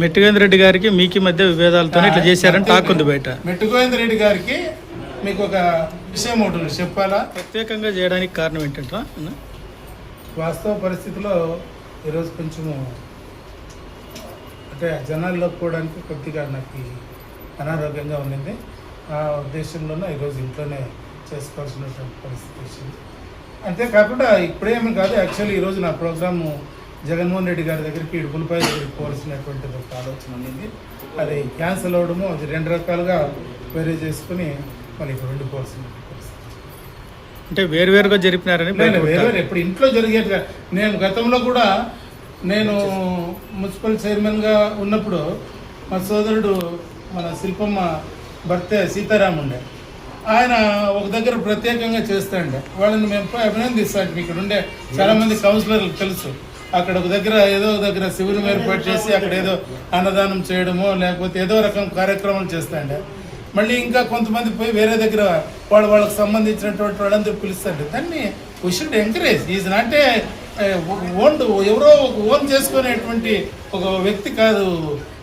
మెట్టుగేంద్ర రెడ్డి గారికి మీకు మధ్య విభేదాలతో ఇట్లా చేశారని టాక్ ఉంది బయట. మెట్టుగోవింద రెడ్డి గారికి మీకు ఒక విషయం ఒకటి చెప్పాలా? ప్రత్యేకంగా చేయడానికి కారణం ఏంటంటే? వాస్తవ పరిస్థితిలో ఈరోజు కొంచెము అంటే జనాల్లో పోవడానికి కొద్దిగా నాకు అనారోగ్యంగా ఉండింది. ఆ ఉద్దేశంలోనే ఈరోజు ఇంట్లోనే చేసుకోవాల్సినటువంటి పరిస్థితి వచ్చింది. అంతేకాకుండా ఇప్పుడేమీ కాదు యాక్చువల్లీ ఈరోజు నా ప్రోగ్రాము జగన్మోహన్ రెడ్డి గారి దగ్గరికి ఇడుపులపై దగ్గరికి పోవాల్సినటువంటి ఒక ఆలోచన ఉండింది అది క్యాన్సిల్ అవ్వడము అది రెండు రకాలుగా వేరే చేసుకుని మళ్ళీ ఇప్పుడు ఉండిపోవాల్సిన పరిస్థితి అంటే వేరువేరుగా జరిపినారని బయట లేదు, వేరే పెట్టారు. వేరే ఇప్పుడు ఇంట్లో జరిగేట్టుగా. నేను గతంలో కూడా నేను మున్సిపల్ చైర్మన్గా ఉన్నప్పుడు మా సోదరుడు మన శిల్పమ్మ భర్త సీతారాం ఉండే. ఆయన ఒక దగ్గర ప్రత్యేకంగా చేస్తాండే. వాళ్ళని మేము అభినందిస్తాం ఇక్కడ ఉండే చాలా మంది కౌన్సిలర్లు తెలుసు. అక్కడ ఒక దగ్గర ఏదో దగ్గర శిబిరం ఏర్పాటు చేసి అక్కడ ఏదో అన్నదానం చేయడమో లేకపోతే ఏదో రకం కార్యక్రమాలు చేస్తాండే. మళ్ళీ ఇంకా కొంతమంది పోయి వేరే దగ్గర వాళ్ళ వాళ్ళకి సంబంధించినటువంటి వాళ్ళందరూ పిలుస్తారు దాన్ని వీ షుడ్ ఎంకరేజ్ ఈజ్ అంటే ఓన్ ఎవరో ఒక ఓన్ చేసుకునేటువంటి ఒక వ్యక్తి కాదు.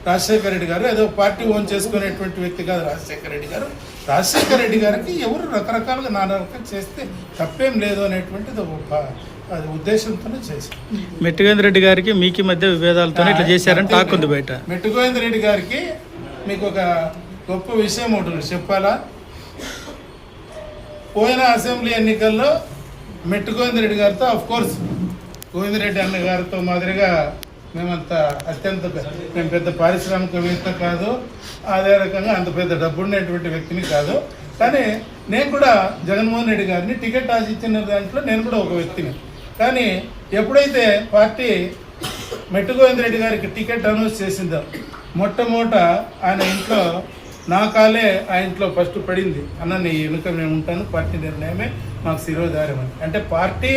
రాజశేఖర రెడ్డి గారు ఏదో పార్టీ ఓన్ చేసుకునేటువంటి వ్యక్తి కాదు రాజశేఖర రెడ్డి గారు. రాజశేఖర రెడ్డి గారికి ఎవరు రకరకాలుగా నానా రకాలు చేస్తే తప్పేం లేదు అనేటువంటిది అది ఉద్దేశంతోనే చేశారు. మెట్టుగేంద్ర రెడ్డి గారికి మీకు మధ్య విభేదాలతో ఇట్లా చేశారని టాక్ ఉంది బయట. మెట్టుగోవింద రెడ్డి గారికి మీకు ఒక గొప్ప విషయం ఒకటి ఉంది. చెప్పాలా? పోయిన అసెంబ్లీ ఎన్నికల్లో మెట్టుగోవింద రెడ్డి గారితో అఫ్ కోర్స్ గోవిందరెడ్డి అన్న గారితో మాదిరిగా మేమంత అత్యంత మేము పెద్ద పారిశ్రామికవేత్త కాదు. అదే రకంగా అంత పెద్ద డబ్బున్నటువంటి వ్యక్తిని కాదు. కానీ నేను కూడా జగన్మోహన్ రెడ్డి గారిని టికెట్ ఆశించిన దాంట్లో నేను కూడా ఒక వ్యక్తిని. కానీ ఎప్పుడైతే పార్టీ మెట్టుగోవింద రెడ్డి గారికి టికెట్ అనౌన్స్ చేసిందో మొట్టమొదట ఆయన ఇంట్లో నా కాలే ఆ ఇంట్లో ఫస్ట్ పడింది. అన్న నీ వెనుక నేను ఉంటాను పార్టీ నిర్ణయమే మాకు శిరోధారం అని. అంటే పార్టీ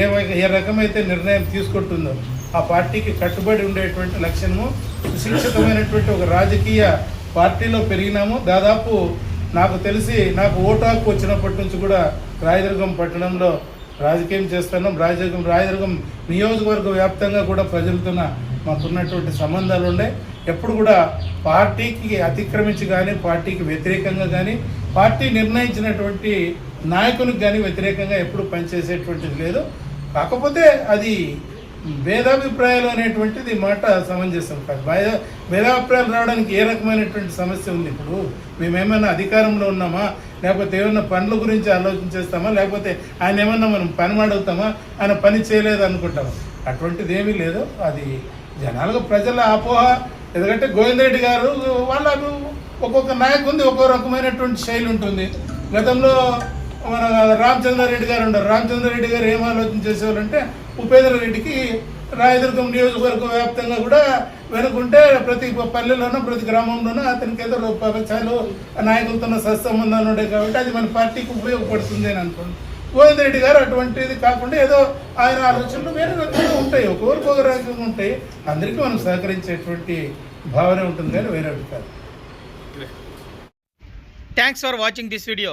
ఏ ఏ రకమైతే నిర్ణయం తీసుకుంటుందో ఆ పార్టీకి కట్టుబడి ఉండేటువంటి లక్షణము సుశిక్షితమైనటువంటి ఒక రాజకీయ పార్టీలో పెరిగినాము. దాదాపు నాకు తెలిసి నాకు ఓటు వచ్చినప్పటి నుంచి కూడా రాయదుర్గం పట్టణంలో రాజకీయం చేస్తున్నాం. రాజదుర్గం రాయదుర్గం నియోజకవర్గ వ్యాప్తంగా కూడా ప్రజలతో మాకున్నటువంటి సంబంధాలు ఉన్నాయి ఎప్పుడు కూడా పార్టీకి అతిక్రమించి కానీ పార్టీకి వ్యతిరేకంగా కానీ పార్టీ నిర్ణయించినటువంటి నాయకునికి కానీ వ్యతిరేకంగా ఎప్పుడు పనిచేసేటువంటిది లేదు. కాకపోతే అది భేదాభిప్రాయాలు అనేటువంటిది మాట సమంజసం కాదు. భేద భేదాభిప్రాయాలు రావడానికి ఏ రకమైనటువంటి సమస్య ఉంది ఇప్పుడు? మేమేమైనా అధికారంలో ఉన్నామా? లేకపోతే ఏమైనా పనుల గురించి ఆలోచించేస్తామా లేకపోతే ఆయన ఏమన్నా మనం పని అడుగుతామా ఆయన పని చేయలేదు అనుకుంటామా? అటువంటిది ఏమీ లేదు. అది జనాలకు ప్రజల అపోహ. ఎందుకంటే గోవిందరెడ్డి గారు వాళ్ళ ఒక్కొక్క నాయకుంది ఒక్కో రకమైనటువంటి శైలి ఉంటుంది. గతంలో మన రామచంద్రారెడ్డి గారు ఉండరు రామచంద్రారెడ్డి గారు ఏం ఆలోచన చేసేవారంటే ఉపేంద్ర రెడ్డికి రాయదుర్గం నియోజకవర్గ వ్యాప్తంగా కూడా వెనుకుంటే ప్రతి పల్లెలోనూ ప్రతి గ్రామంలోనూ అతనికి ఏదో రూపాయలు నాయకులతో సత్సంబంధాలు ఉండే కాబట్టి అది మన పార్టీకి ఉపయోగపడుతుంది అని అనుకోండి. గోవింద్ రెడ్డి గారు అటువంటిది కాకుండా ఏదో ఆయన ఆలోచనలు వేరే రకంగా ఉంటాయి. ఒక్కొక్కరికి ఒక రకంగా ఉంటాయి. అందరికీ మనం సహకరించేటువంటి భావన ఉంటుంది కానీ వేరే కాదు thanks for watching this video